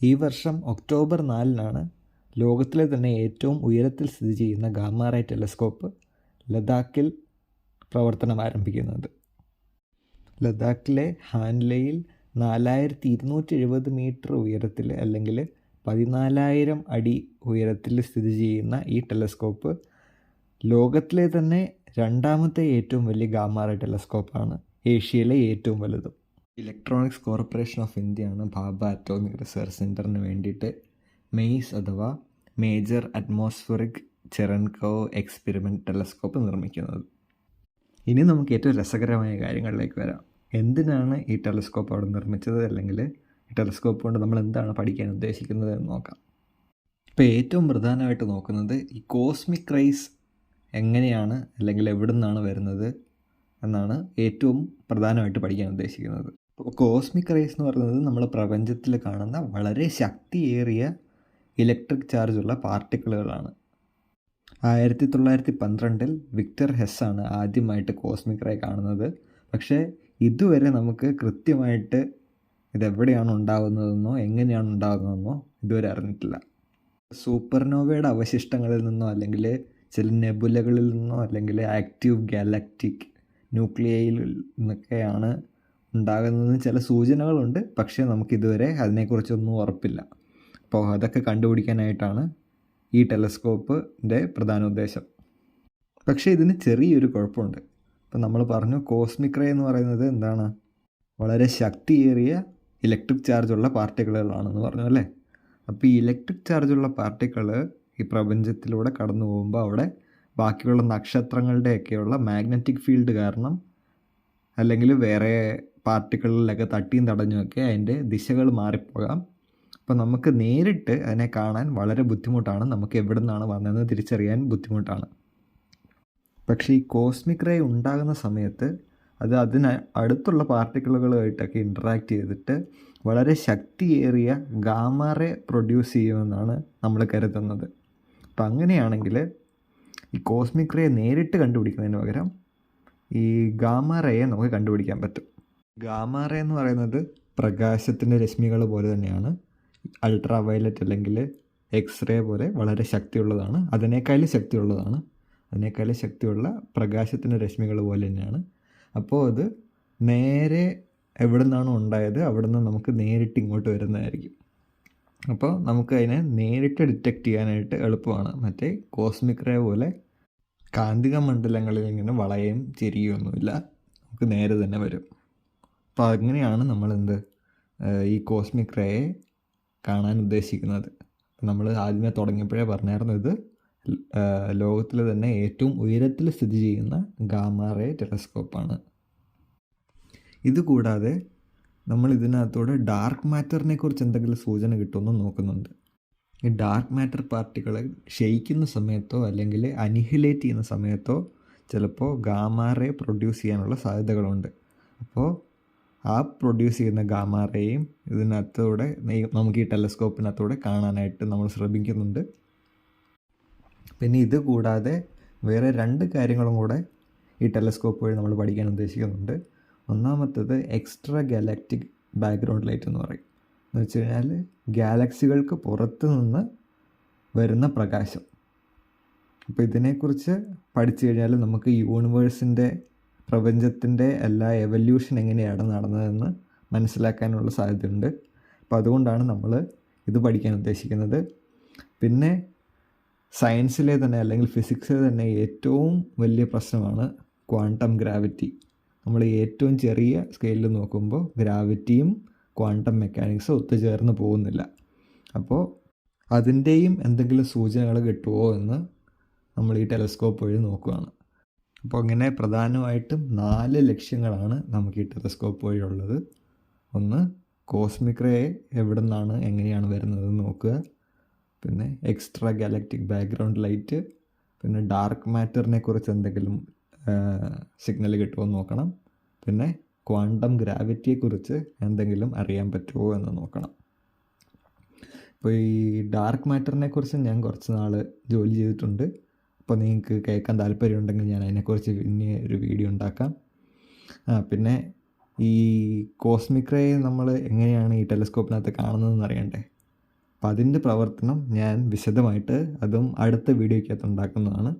ഈ വർഷം ഒക്ടോബർ നാലിനാണ് ലോകത്തിലെ തന്നെ ഏറ്റവും ഉയരത്തിൽ സ്ഥിതി ചെയ്യുന്ന ഗാമാറൈ ടെലസ്കോപ്പ് ലഡാക്കിൽ പ്രവർത്തനം ആരംഭിക്കുന്നത്. ലഡാക്കിലെ ഹാൻലയിൽ നാലായിരത്തി ഇരുന്നൂറ്റി എഴുപത് മീറ്റർ ഉയരത്തിൽ അല്ലെങ്കിൽ പതിനാലായിരം അടി ഉയരത്തിൽ സ്ഥിതി ചെയ്യുന്ന ഈ ടെലസ്കോപ്പ് ലോകത്തിലെ തന്നെ രണ്ടാമത്തെ ഏറ്റവും വലിയ ഗാമാറ ടെലസ്കോപ്പാണ്. ഏഷ്യയിലെ ഏറ്റവും വലുതും. ഇലക്ട്രോണിക്സ് കോർപ്പറേഷൻ ഓഫ് ഇന്ത്യയാണ് ഭാബ അറ്റോമിക് റിസർച്ച് സെന്ററിന് വേണ്ടിയിട്ട് മെയ്സ് അഥവാ major atmospheric Cherenkov experiment telescope നിർമ്മിക്കുന്നത്. ഇനി നമുക്ക് ഏറ്റവും രസകരമായ കാര്യങ്ങളിലേക്ക് വരാം. എന്തിനാണ് ഈ ടെലസ്കോപ്പ് അവിടെ നിർമ്മിച്ചത്? അല്ലെങ്കിൽ ഈ ടെലസ്കോപ്പ് കൊണ്ട് നമ്മൾ എന്താണ് പഠിക്കാൻ ഉദ്ദേശിക്കുന്നത് എന്ന് നോക്കാം. ഇപ്പോൾ ഏറ്റവും പ്രധാനമായിട്ട് നോക്കുന്നത് ഈ കോസ്മിക് റൈസ് എങ്ങനെയാണ് അല്ലെങ്കിൽ എവിടെ നിന്നാണ് വരുന്നത് എന്നാണ് ഏറ്റവും പ്രധാനമായിട്ട് പഠിക്കാൻ ഉദ്ദേശിക്കുന്നത്. കോസ്മിക് റേസ് എന്ന് പറയുന്നത് നമ്മൾ പ്രപഞ്ചത്തിൽ കാണുന്ന വളരെ ശക്തിയേറിയ ഇലക്ട്രിക് ചാർജുള്ള പാർട്ടിക്കിളുകളാണ് ആയിരത്തി തൊള്ളായിരത്തി പന്ത്രണ്ടിൽ വിക്ടർ ഹെസ്സാണ് ആദ്യമായിട്ട് കോസ്മിക് റേ കാണുന്നത്. പക്ഷേ ഇതുവരെ നമുക്ക് കൃത്യമായിട്ട് ഇതെവിടെയാണ് ഉണ്ടാകുന്നതെന്നോ എങ്ങനെയാണ് ഉണ്ടാകുന്നതെന്നോ ഇതുവരെ അറിഞ്ഞിട്ടില്ല. സൂപ്പർനോവയുടെ അവശിഷ്ടങ്ങളിൽ നിന്നോ അല്ലെങ്കിൽ ചില നെബുലകളിൽ നിന്നോ അല്ലെങ്കിൽ ആക്റ്റീവ് ഗാലക്റ്റിക് ന്യൂക്ലിയയിൽ നിന്നൊക്കെയാണ് ഉണ്ടാകുന്നതെന്ന് ചില സൂചനകളുണ്ട്. പക്ഷേ നമുക്കിതുവരെ അതിനെക്കുറിച്ചൊന്നും ഉറപ്പില്ല. അപ്പോൾ അതൊക്കെ കണ്ടുപിടിക്കാനായിട്ടാണ് ഈ ടെലസ്കോപ്പിന്റെ പ്രധാന ഉദ്ദേശം. പക്ഷേ ഇതിന് ചെറിയൊരു കുഴപ്പമുണ്ട്. ഇപ്പം നമ്മൾ പറഞ്ഞു കോസ്മിക് റേ എന്ന് പറയുന്നത് എന്താണ്? വളരെ ശക്തിയേറിയ ഇലക്ട്രിക് ചാർജുള്ള പാർട്ടിക്കിളുകളാണെന്ന് പറഞ്ഞു അല്ലേ? അപ്പോൾ ഈ ഇലക്ട്രിക് ചാർജുള്ള പാർട്ടിക്കിൾ ഈ പ്രപഞ്ചത്തിലൂടെ കടന്നു പോകുമ്പോൾ അവിടെ ബാക്കിയുള്ള നക്ഷത്രങ്ങളുടെയൊക്കെയുള്ള മാഗ്നറ്റിക് ഫീൽഡ് കാരണം അല്ലെങ്കിൽ വേറെ പാർട്ടിക്കിളിലൊക്കെ തട്ടിയും തടഞ്ഞുമൊക്കെ അതിന്റെ ദിശകൾ മാറിപ്പോകാം. അപ്പോൾ നമുക്ക് നേരിട്ട് അതിനെ കാണാൻ വളരെ ബുദ്ധിമുട്ടാണ്. നമുക്ക് എവിടെ നിന്നാണ് വന്നതെന്ന് തിരിച്ചറിയാൻ ബുദ്ധിമുട്ടാണ്. പക്ഷേ ഈ കോസ്മിക് റേ ഉണ്ടാകുന്ന സമയത്ത് അത് അതിന് അടുത്തുള്ള പാർട്ടിക്കിളുകളുമായിട്ടൊക്കെ ഇൻട്രാക്ട് ചെയ്തിട്ട് വളരെ ശക്തിയേറിയ ഗാമാറെ പ്രൊഡ്യൂസ് ചെയ്യുമെന്നാണ് നമ്മൾ കരുതുന്നത്. അപ്പം അങ്ങനെയാണെങ്കിൽ ഈ കോസ്മിക് റേ നേരിട്ട് കണ്ടുപിടിക്കുന്നതിന് പകരം ഈ ഗാമാറയെ നമുക്ക് കണ്ടുപിടിക്കാൻ പറ്റും. ഗാമ എന്ന് പറയുന്നത് പ്രകാശത്തിന്റെ രശ്മികൾ പോലെ തന്നെയാണ്. അൾട്രാ വയലറ്റ് അല്ലെങ്കിൽ എക്സ് റേ പോലെ വളരെ ശക്തിയുള്ളതാണ്. അതിനേക്കാളും ശക്തിയുള്ളതാണ്. അതിനേക്കാളും ശക്തിയുള്ള പ്രകാശത്തിന്റെ രശ്മികൾ പോലെ തന്നെയാണ്. അപ്പോൾ അത് നേരെ എവിടെ നിന്നാണോ ഉണ്ടായത് അവിടെ നിന്ന് നമുക്ക് നേരിട്ട് ഇങ്ങോട്ട് വരുന്നതായിരിക്കും. അപ്പോൾ നമുക്ക് അതിനെ നേരിട്ട് ഡിറ്റക്റ്റ് ചെയ്യാനായിട്ട് എളുപ്പമാണ്. മറ്റേ കോസ്മിക് റേ പോലെ കാന്തിക മണ്ഡലങ്ങളിൽ ഇങ്ങനെ വളയും ചെരിയൊന്നുമില്ല നമുക്ക് നേരെ തന്നെ വരും. അപ്പോൾ അങ്ങനെയാണ് നമ്മൾ എന്ത് ഈ കോസ്മിക് റേയെ കാണാൻ ഉദ്ദേശിക്കുന്നത്. നമ്മൾ ആദ്യമേ തുടങ്ങിയപ്പോഴേ പറഞ്ഞായിരുന്നു ഇത് ലോകത്തിൽ തന്നെ ഏറ്റവും ഉയരത്തിൽ സ്ഥിതി ചെയ്യുന്ന ഗാമ റേ ടെലസ്കോപ്പാണ്. ഇതുകൂടാതെ നമ്മൾ ഇതിനകത്തൂടെ ഡാർക്ക് മാറ്ററിനെ കുറിച്ച് എന്തെങ്കിലും സൂചന കിട്ടുമെന്ന് നോക്കുന്നുണ്ട്. ഈ ഡാർക്ക് മാറ്റർ പാർട്ടികളെ ക്ഷയിക്കുന്ന സമയത്തോ അല്ലെങ്കിൽ അനിഹിലേറ്റ് ചെയ്യുന്ന സമയത്തോ ചിലപ്പോൾ ഗാമാറേ പ്രൊഡ്യൂസ് ചെയ്യാനുള്ള സാധ്യതകളുണ്ട്. അപ്പോൾ ആ പ്രൊഡ്യൂസ് ചെയ്യുന്ന ഗാമാറേയും ഇതിനകത്തൂടെ നമുക്ക് ഈ ടെലസ്കോപ്പിനകത്തൂടെ കാണാനായിട്ട് നമ്മൾ ശ്രമിക്കുന്നുണ്ട്. പിന്നെ ഇത് കൂടാതെ വേറെ രണ്ട് കാര്യങ്ങളും കൂടെ ഈ ടെലസ്കോപ്പ് വഴി നമ്മൾ പഠിക്കാൻ ഉദ്ദേശിക്കുന്നുണ്ട്. ഒന്നാമത്തേത് എക്സ്ട്രാ ഗാലക്റ്റിക് ബാക്ക്ഗ്രൗണ്ട് ലൈറ്റ് എന്ന് പറയും. എന്ന് വെച്ച് കഴിഞ്ഞാൽ ഗാലക്സികൾക്ക് പുറത്ത് നിന്ന് വരുന്ന പ്രകാശം. അപ്പോൾ ഇതിനെക്കുറിച്ച് പഠിച്ചു കഴിഞ്ഞാൽ നമുക്ക് യൂണിവേഴ്സിന്റെ പ്രപഞ്ചത്തിന്റെ എല്ലാ എവല്യൂഷൻ എങ്ങനെയാണ് നടന്നതെന്ന് മനസ്സിലാക്കാനുള്ള സാധ്യതയുണ്ട്. അപ്പോൾ അതുകൊണ്ടാണ് നമ്മൾ ഇത് പഠിക്കാൻ ഉദ്ദേശിക്കുന്നത്. പിന്നെ സയൻസിലെ തന്നെ അല്ലെങ്കിൽ ഫിസിക്സിലെ തന്നെ ഏറ്റവും വലിയ പ്രശ്നമാണ് ക്വാണ്ടം ഗ്രാവിറ്റി നമ്മൾ ഏറ്റവും ചെറിയ സ്കെയിലിൽ നോക്കുമ്പോൾ ഗ്രാവിറ്റിയും ക്വാണ്ടം മെക്കാനിക്സും ഒത്തുചേർന്ന് പോകുന്നില്ല. അപ്പോൾ അതിന്റെയും എന്തെങ്കിലും സൂചനകൾ കിട്ടുമോ എന്ന് നമ്മൾ ഈ ടെലസ്കോപ്പ് വഴി നോക്കുകയാണ്. അപ്പോൾ അങ്ങനെ പ്രധാനമായിട്ടും നാല് ലക്ഷ്യങ്ങളാണ് നമുക്ക് ഈ ടെലസ്കോപ്പ് വഴിയുള്ളത് ഒന്ന് കോസ്മിക് റേ എവിടെ നിന്നാണ് എങ്ങനെയാണ് വരുന്നത് നോക്കുക. പിന്നെ എക്സ്ട്രാ ഗാലക്റ്റിക് ബാക്ക്ഗ്രൗണ്ട് ലൈറ്റ്. പിന്നെ ഡാർക്ക് മാറ്ററിനെ കുറിച്ച് എന്തെങ്കിലും സിഗ്നൽ കിട്ടുമോ നോക്കണം. പിന്നെ ക്വാണ്ടം ഗ്രാവിറ്റിയെക്കുറിച്ച് എന്തെങ്കിലും അറിയാൻ പറ്റുമോ എന്ന് നോക്കണം. ഇപ്പോൾ ഈ ഡാർക്ക് മാറ്ററിനെ കുറിച്ച് ഞാൻ കുറച്ച് നാൾ ജോലി ചെയ്തിട്ടുണ്ട്. അപ്പോൾ നിങ്ങൾക്ക് കേൾക്കാൻ താല്പര്യമുണ്ടെങ്കിൽ ഞാൻ അതിനെക്കുറിച്ച് പിന്നെ ഒരു വീഡിയോ ഉണ്ടാക്കാം. ആ പിന്നെ ഈ കോസ്മിക് റേ നമ്മൾ എങ്ങനെയാണ് ഈ ടെലിസ്കോപ്പിനകത്ത് കാണുന്നതെന്ന് അറിയണ്ടേ? അപ്പം അതിന്റെ പ്രവർത്തനം ഞാൻ വിശദമായിട്ട് അതും അടുത്ത വീഡിയോയ്ക്കകത്ത് ഉണ്ടാക്കുന്നതാണ്.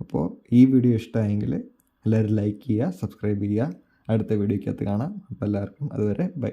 അപ്പോൾ ഈ വീഡിയോ ഇഷ്ടമായെങ്കിൽ എല്ലാവരും ലൈക്ക് ചെയ്യുക സബ്സ്ക്രൈബ് ചെയ്യുക. അടുത്ത വീഡിയോയ്ക്കകത്ത് കാണാം. അപ്പോൾ എല്ലാവർക്കും അതുവരെ ബൈ.